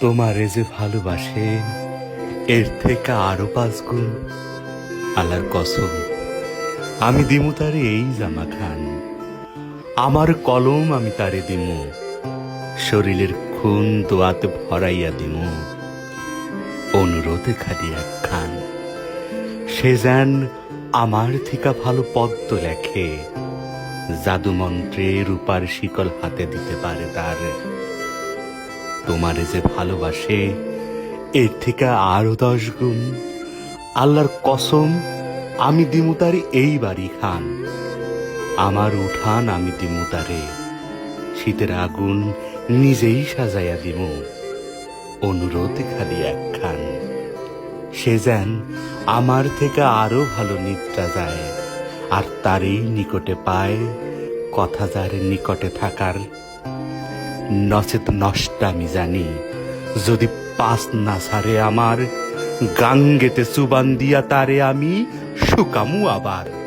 তোমারে যে ভালোবাসে এর থেকে আরও পাঁচ গুণ। আল্লাহর কসম, আমি দিমু তারে এই জামা খান। আমার কলম আমি তারে দিমু, শরীরের খুন দোয়াতে ভরাইয়া দিমু। অনুরোধে এক খান, সে যেন আমার থিকা ভালো পদ্ম লেখে জাদু মন্ত্রে রূপার শিকল হাতে দিতে পারে তার। তোমারে যে ভালোবাসে, এর থেকে আরও দশ গুণ। আল্লাহর কসম, আমি দিমু তারে এই বাড়ি খান। আমার উঠান আমি দিমু তারে, শীতের আগুন নিজেই সাজাইয়া দিমু। অনুরোধ খালি একখান, সে যেন আমার থেকে আরও ভালো নিদ্রা যায়, আর তারই নিকটে পায় কথা যার নিকটে থাকার নচেত নষ্ট আমি জানি। যদি পাস না সারে আমার, গাঙ্গেতে সুবান দিয়া তারে আমি শুকামু আবার।